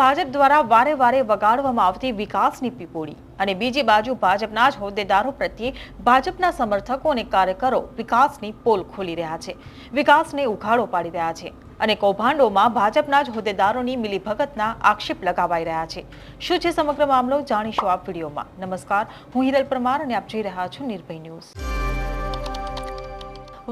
ભાજપ દ્વારા વારે વારે વગાડવામાં આવતી વિકાસની પીપોળી અને બીજી બાજુ ભાજપના જ હોદ્દેદારો પ્રત્યે ભાજપના સમર્થકો અને કાર્યકરો વિકાસની પોલ ખોલી રહ્યા છે. વિકાસને ઉઘાડો પાડી રહ્યા છે અને કૌભાંડોમાં ભાજપના જ હોદ્દેદારોની મિલીભગતના આક્ષેપ લગાવાઈ રહ્યા છે. શું છે સમગ્ર મામલો જાણીશું આ વિડીયોમાં. નમસ્કાર, હું હિરલ પરમાર અને આપ જોઈ રહ્યા છો નિર્ભય ન્યૂઝ.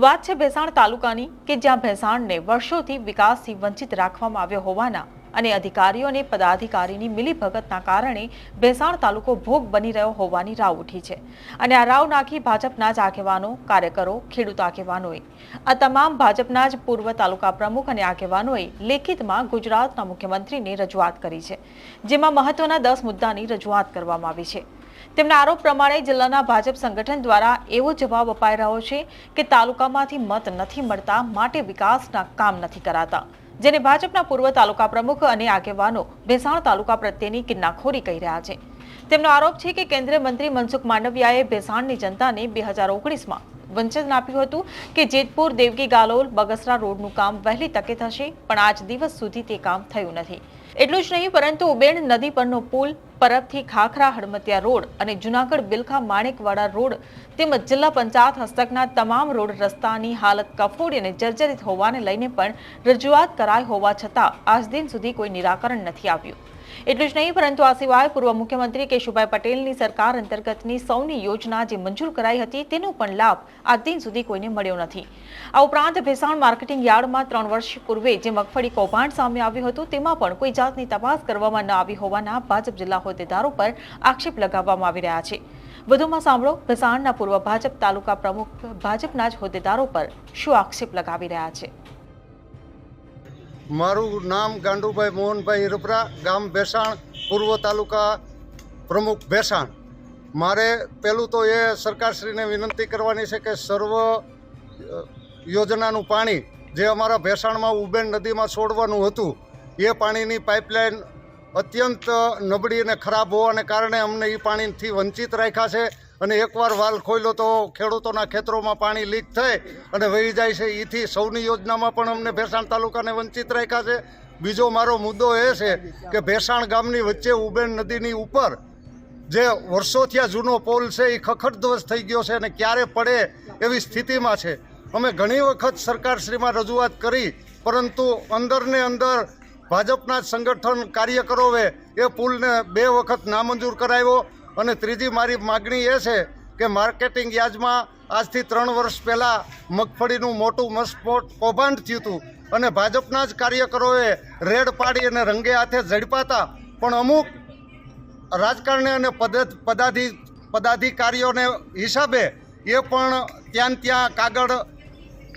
વાત છે ભેસાણ તાલુકાની કે જ્યાં ભેસાણને વર્ષોથી વિકાસથી વંચિત રાખવામાં આવ્યો હોવાના અને અધિકારીઓ અને પદાધિકારીની મિલીભગતના કારણે ભેસાણ તાલુકો ભોગ બની રહ્યો હોવાની રાવ ઉઠી છે. અને આ રાવ નાખી ભાજપના જ આગેવાનો, કાર્યકરો, ખેડૂત આગેવાનોએ. આ તમામ ભાજપના જ પૂર્વ તાલુકા પ્રમુખ અને આગેવાનોએ લેખિતમાં ગુજરાતના મુખ્યમંત્રીને રજૂઆત કરી છે, જેમાં મહત્વના દસ મુદ્દાની રજૂઆત કરવામાં આવી છે. તેમના આરોપ પ્રમાણે જિલ્લાના ભાજપ સંગઠન દ્વારા એવો જવાબ અપાઈ રહ્યો છે કે તાલુકામાંથી મત નથી મળતા, માટે વિકાસના કામ નથી કરાતા. જેને ભાજપના પૂર્વ તાલુકા પ્રમુખ અને આગેવાનો ભેસાણ તાલુકા પ્રત્યેની કિન્નાખોરી કહી રહ્યા છે. તેમનો આરોપ છે કે કેન્દ્રીય મંત્રી મનસુખ માંડવિયાએ ભેસાણની જનતાને બે હજાર ઓગણીસમાં વંચન આપ્યું હતું કે જેતપુર, દેવકી, ગાલોલ, બગસરા રોડનું કામ વહેલી તકે થશે, પણ આજ દિવસ સુધી તે કામ થયું નથી. એટલું જ નહીં, પરંતુ ઉબેણ નદી પરનો પુલ, પરબથી ખાખરા હડમતિયા રોડ અને જુનાગઢ બિલખા માણેકવાડા રોડ તેમજ જિલ્લા પંચાયત હસ્તકના તમામ રોડ રસ્તાની હાલત કફોડી અને જર્જરિત હોવાને લઈને પણ રજૂઆત કરાઈ હોવા છતાં આજ દિન સુધી કોઈ નિરાકરણ નથી આવ્યું. એટલું જ નહીં, પરંતુ આ સિવાય પૂર્વ મુખ્યમંત્રી કેશુભાઈ પટેલની સરકાર અંતર્ગતની સૌની યોજના જે મંજૂર કરાઈ હતી, તેનો પણ લાભ આજ દિન સુધી કોઈને મળ્યો નથી. આ ઉપરાંત ભેસાણ માર્કેટિંગ યાર્ડમાં ત્રણ વર્ષ પૂર્વે જે મગફળી કૌભાંડ સામે આવ્યું હતું, તેમાં પણ કોઈ જાતની તપાસ કરવામાં ન આવી હોવાના ભાજપ જિલ્લા હોદ્દેદારો પર આક્ષેપ લગાવવામાં આવી રહ્યા છે. વધુમાં સાંભળો, ભેસાણના પૂર્વ ભાજપ તાલુકા પ્રમુખ ભાજપના જ હોદ્દેદારો પર શું આક્ષેપ લગાવી રહ્યા છે. મારું નામ ગાંડુભાઈ મોહનભાઈ હિરપરા ગામ ભેસાણ, પૂર્વ તાલુકા પ્રમુખ ભેસાણ. મારે પહેલું તો એ સરકારશ્રીને વિનંતી કરવાની છે કે સર્વ યોજનાનું પાણી જે અમારા ભેસાણમાં ઉબેન નદીમાં છોડવાનું હતું, એ પાણીની પાઇપલાઇન અત્યંત નબળી અને ખરાબ હોવાને કારણે અમને એ પાણીથી વંચિત રાખ્યા છે. અને એકવાર વાલ ખોલ્યો તો ખેડૂતોના ખેતરોમાં પાણી લીક થઈ અને વહી જાય છે. એથી સૌની યોજનામાં પણ અમને ભેસાણ તાલુકાને વંચિત રાખ્યા છે. બીજો મારો મુદ્દો એ છે કે ભેસાણ ગામની વચ્ચે ઉબેન નદીની ઉપર જે વર્ષોથી આ જૂનો પોલ છે એ ખખડધ્વજ થઈ ગયો છે અને ક્યારે પડે એવી સ્થિતિમાં છે. અમે ઘણી વખત સરકારશ્રીમાં રજૂઆત કરી, પરંતુ અંદરને અંદર ભાજપના સંગઠન કાર્યકરોએ એ પુલને બે વખત નામંજૂર કરાવ્યો. અને ત્રીજી મારી માગણી એ છે કે માર્કેટિંગ યાર્ડમાં આજથી ત્રણ વર્ષ પહેલાં મગફળીનું મોટું મસ્ફોટ કૌભાંડ થયું હતું અને ભાજપના જ કાર્યકરોએ રેડ પાડી અને રંગે હાથે ઝડપાતા. પણ અમુક રાજકારણી અને પદ પદાધિ, પદાધિકારીઓને હિસાબે એ પણ ત્યાં ત્યાં કાગળ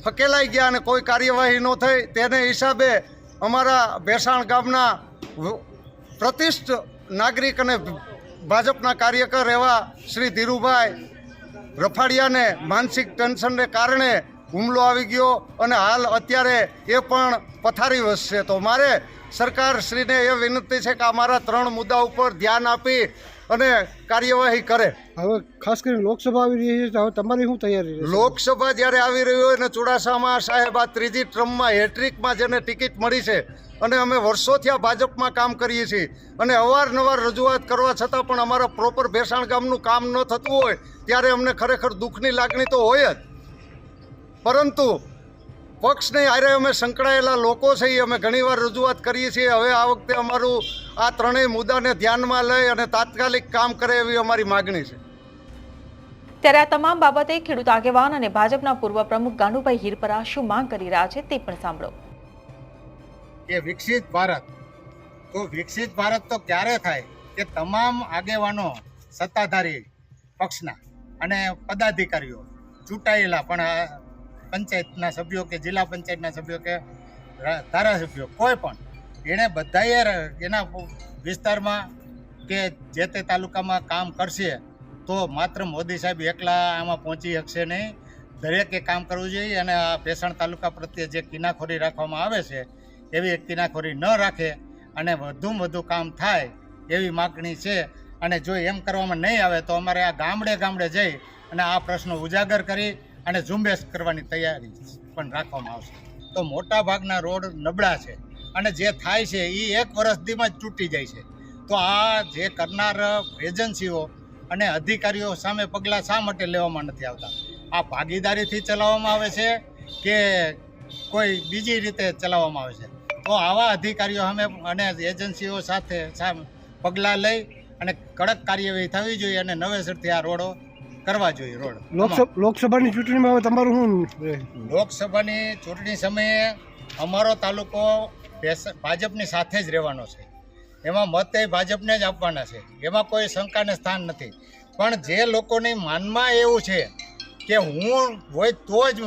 ફકેલાઈ ગયા અને કોઈ કાર્યવાહી ન થઈ. તેને હિસાબે અમારા ભેસાણ ગામના પ્રતિષ્ઠ નાગરિક અને ભાજપના કાર્યકર એવા શ્રી ધીરુભાઈ રફાડિયાને માનસિક ટેન્શનને કારણે હુમલો આવી ગયો અને હાલ અત્યારે એ પણ પથારી વસશે. તો મારે સરકારશ્રીને એ વિનંતી છે કે અમારા ત્રણ મુદ્દા ઉપર ધ્યાન આપી અને કાર્યવાહી કરે. હવે ખાસ કરીને લોકસભા આવી રહી છે હવે તમારી શું તૈયારી લોકસભા જ્યારે આવી રહી હોય ને ચુડાસામાં સાહેબ આ ત્રીજી ટ્રમમાં હેટ્રિકમાં જેને ટિકિટ મળી છે અને અમે વર્ષોથી આ ભાજપમાં કામ કરીએ છીએ. અને અવારનવાર રજૂઆત કરવા છતાં પણ અમારા પ્રોપર ભેસાણ ગામનું કામ ન થતું હોય, ત્યારે અમને ખરેખર દુઃખની લાગણી તો હોય જ. પરંતુ પક્ષને આરે અમે સંકળાયેલા લોકો છે, એ અમે ઘણીવાર રજૂઆત કરીએ છીએ. હવે આ વખતે અમારું આ ત્રણેય મુદ્દાને ધ્યાનમાં લઈ અને તાત્કાલિક કામ કરે એવી અમારી માગણી છે. ત્યારે આ તમામ બાબતે ખેડૂત આગેવાન અને ભાજપના પૂર્વ પ્રમુખ ગાંડુભાઈ હિરપરા શું માંગ કરી રહ્યા છે, તે પણ સાંભળો. કે વિકસિત ભારત. તો વિકસિત ભારત તો ક્યારે થાય? કે તમામ આગેવાનો, સત્તાધારી પક્ષના અને પદાધિકારીઓ ચૂંટાયેલા, પણ પંચાયતના સભ્યો કે જિલ્લા પંચાયતના સભ્યો કે ધારાસભ્યો, કોઈ પણ એણે બધાએ એના વિસ્તારમાં કે જે તે તાલુકામાં કામ કરશે, તો માત્ર મોદી સાહેબ એકલા આમાં પહોંચી શકશે નહીં. દરેકે કામ કરવું જોઈએ અને આ ભેસાણ તાલુકા પ્રત્યે જે કિનાખોરી રાખવામાં આવે છે એવી કિનાખોરી ન રાખે અને વધુમાં વધુ કામ થાય એવી માગણી છે. અને જો એમ કરવામાં નહીં આવે તો અમારે આ ગામડે ગામડે જઈ અને આ પ્રશ્નો ઉજાગર કરી અને ઝુંબેશ કરવાની તૈયારી પણ રાખવામાં આવશે. તો મોટા ભાગના રોડ નબળા છે અને જે થાય છે એ એક વર્ષથીમાં જ તૂટી જાય છે. તો આ જે કરનાર એજન્સીઓ અને અધિકારીઓ સામે પગલાં શા માટે લેવામાં નથી આવતા? આ ભાગીદારીથી ચલાવવામાં આવે છે કે કોઈ બીજી રીતે ચલાવવામાં આવે છે? તો આવા અધિકારીઓ અમે અને એજન્સીઓ સાથે પગલાં લઈ અને કડક કાર્યવાહી થવી જોઈએ અને નવેસરથી આ રોડો કરવા જોઈએ રોડ. લોકસભાની ચૂંટણીમાં હવે તમારું શું લોકસભાની ચૂંટણી સમયે અમારો તાલુકો ભાજપની સાથે જ રહેવાનો છે. એમાં મત એ ભાજપને જ આપવાના છે. એમાં કોઈ શંકાને સ્થાન નથી. પણ જે લોકોની માનમાં એવું છે કે હું હોય તો જ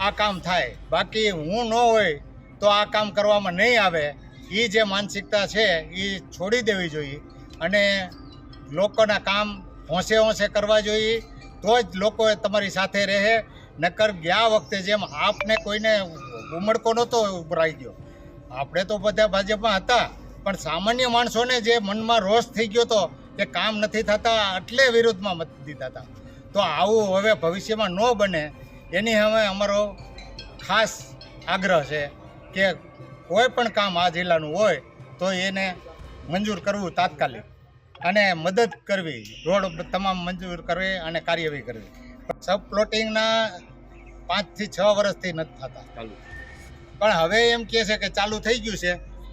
આ કામ થાય. બાકી હું ન હોય તો આ કામ કરવામાં નહીં આવે. એ જે માનસિકતા છે એ છોડી દેવી જોઈએ. અને લોકોના કામ હોંશે હોંશે કરવા જોઈએ. તો જ લોકો તમારી સાથે રહે. નકર ગયા વખતે જેમ આપને કોઈને ઉમળકો નહોતો ઉભરાઈ ગયો. આપણે તો બધા ભાજપમાં હતા. પણ સામાન્ય માણસોને જે મનમાં રોષ થઈ ગયો હતો કે કામ નથી થતા, એટલે વિરોધમાં મત દીધા હતા. તો આવું હવે ભવિષ્યમાં ન બને. એની હવે અમારો ખાસ આગ્રહ છે. કે કોઈ પણ કામ આ જિલ્લાનું હોય તો એને મંજૂર કરવું તાત્કાલિક. અને મદદ કરવી. રોડ તમામ મંજૂર કરવી અને કાર્યવાહી કરવી. સબ પ્લોટિંગના પાંચથી છ વર્ષથી નથી થતા. પણ હવે એમ કહે છે કે ચાલુ થઈ ગયું છે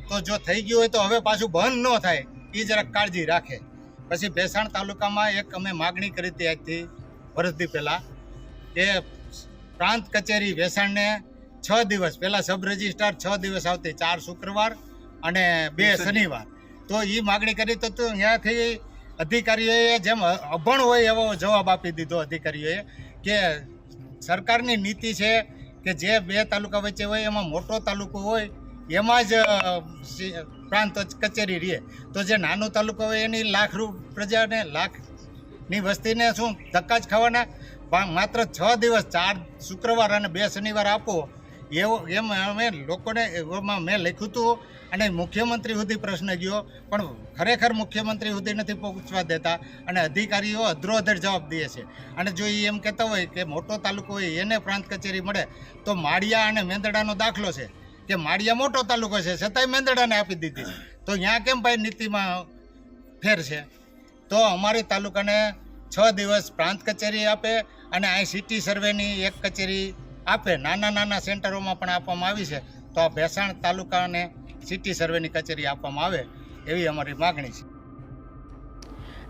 તો જો થઈ ગયું હોય તો હવે પાછું બંધ ન થાય. એ જરાક કાળજી રાખે. પછી ભેસાણ તાલુકામાં એક અમે માગણી કરી હતી આજથી વર્ષથી પહેલાં કે પ્રાંત કચેરી ભેસાણને છ દિવસ. પહેલાં સબ રજિસ્ટ્રાર છ દિવસ આવતી ચાર શુક્રવાર અને બે શનિવાર. તો એ માગણી કરી તો તું ત્યાંથી અધિકારીઓએ જેમ અભણ હોય એવો જવાબ આપી દીધો અધિકારીઓએ કે સરકારની નીતિ છે કે જે બે તાલુકા વચ્ચે હોય એમાં મોટો તાલુકો હોય એમાં જ પ્રાંત કચેરી રહે. તો જે નાનો તાલુકો હોય એની લાખ રૂપ પ્રજાને લાખની વસ્તીને શું ધક્કા જ ખાવાના? માત્ર છ દિવસ ચાર શુક્રવાર અને બે શનિવાર આપો એવો, એમ અમે લોકોને એમાં મેં લખ્યું હતું અને મુખ્યમંત્રી સુધી પ્રશ્ન ગયો, પણ ખરેખર મુખ્યમંત્રી સુધી નથી પહોંચવા દેતા અને અધિકારીઓ અધ્રોઅધર જવાબ દે છે. અને જો એ એમ કહેતા હોય કે મોટો તાલુકો હોય, એને પ્રાંત કચેરી મળે, તો માળિયા અને મેંદડાનો દાખલો છે કે માળિયા મોટો તાલુકો છે, છતાંય મેંદડાને આપી દીધી. તો ત્યાં કેમ ભાઈ નીતિમાં ફેર છે? તો અમારી તાલુકાને છ દિવસ પ્રાંત કચેરી આપે અને અહીં સિટી સર્વેની એક કચેરી આપે નાના નાના સેન્ટરોમાં પણ આપવામાં આવી છે. તો આ ભેસાણ તાલુકાને સિટી સર્વેની કચેરી આપવામાં આવે એવી અમારી માગણી છે.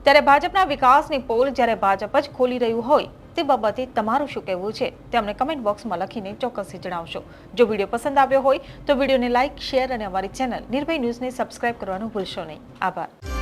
ત્યારે ભાજપના વિકાસની પોલ જ્યારે ભાજપ જ ખોલી રહ્યું હોય તે બાબતે તમારું શું કહેવું છે? તે અમને કમેન્ટ બોક્સમાં લખીને ચોક્કસથી જણાવશો. જો વીડિયો પસંદ આવ્યો હોય તો વિડીયોને લાઇક શેર અને અમારી ચેનલ નિર્ભય ન્યૂઝને સબસ્ક્રાઇબ કરવાનું ભૂલશો નહીં. આભાર.